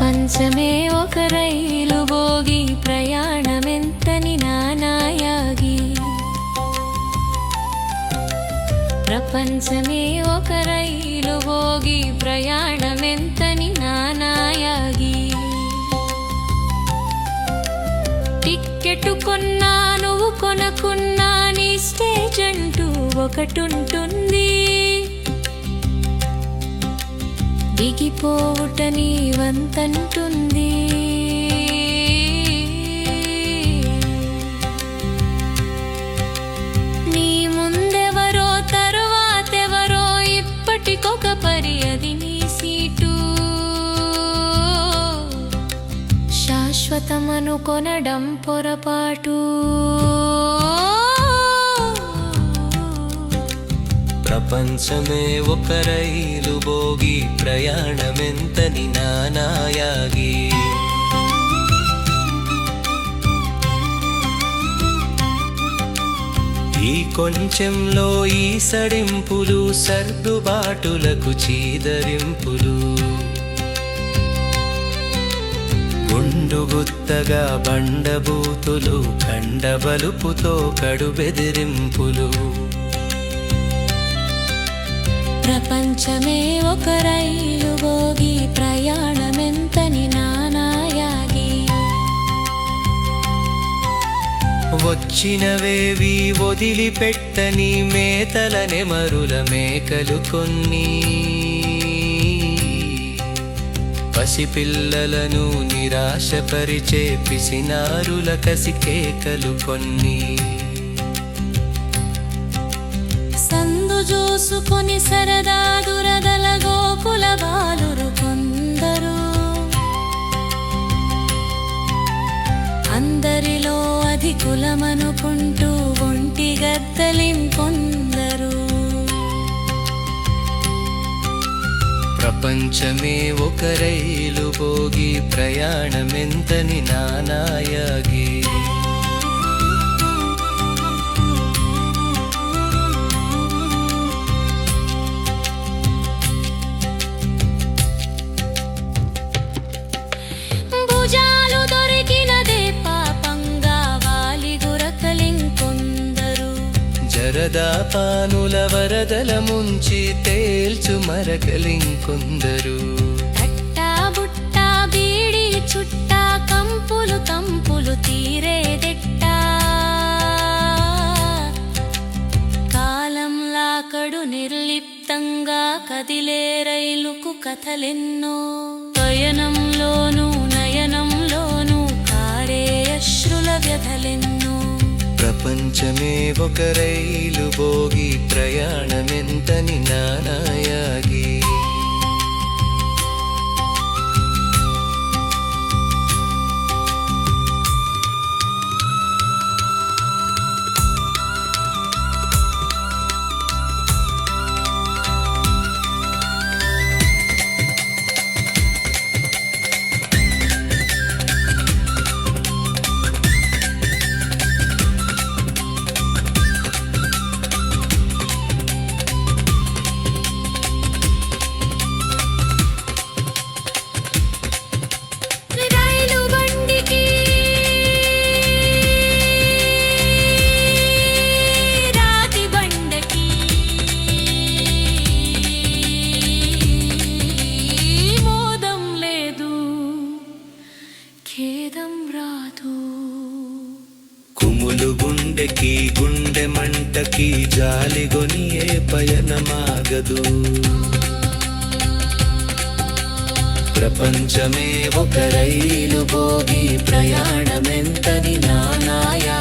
ప్రపంచమే ఒక రైలు భోగి ప్రయాణమెంతని నానాయాగి. ప్రపంచమే ఒక రైలు భోగి ప్రయాణమెంతని నానాయాగి. టిక్కెట్టు కొన్నా నువ్వు కొనకున్నా నీ స్టేజ్ అంటూ ఒకటుంటుంది. దిగిపోవుట నీ వంతంటుంది నీ ముందెవరో తరువాతెవరో ఇప్పటికొక పరి అది నీ సీటు. శాశ్వతమను కొనడం పొరపాటు. ప్రపంచమే ఒక రైలు భోగి ప్రయాణమెంతని నానాయాగి. ఈ కొంచెంలో ఈ సడింపులు సర్దుబాటులకు చీదరింపులు. గుండుగుత్తగా బండబూతులు కండబలుపుతో కడుబెదిరింపులు. బెదిరింపులు ప్రపంచమే ఒక రైలు భోగి ప్రయాణమెంతని నానాయాగి. వచ్చినవేవి వదిలిపెట్టని మేతల నెమరుల మేకలు కొన్ని. పసిపిల్లలను నిరాశపరిచే పిసినారుల కసికేకలు కొన్ని. చూసుకొని సరదా దురదల గోకుల బాలురు కొందరు. అందరిలో అధికులమనుకుంటూ ఒంటి గద్దలింకొందరు ప్రపంచమే ఒక రైలు భోగి ప్రయాణమెంతని నానాయాగి. జరదాపానుల వరదల ముంచి తేల్చు మరకలింకొందరు. అట్టా బుట్టా బీడి చుట్టా కంపులు తంపులు తీరేదెట్టా కాలంలాకడు నిర్లిప్తంగా కదిలే రైలుకు కథలెన్నో. పయనంలోనూ ప్రపంచమే ఒక రైలు భోగి ప్రయాణమెంతని నానాయాగి. గుండెకి గుండె మంటకి జాలిగొని ఏ పయనమాగదు. ప్రపంచమే ఒక రైలు భోగి ప్రయాణమెంతని నానాయా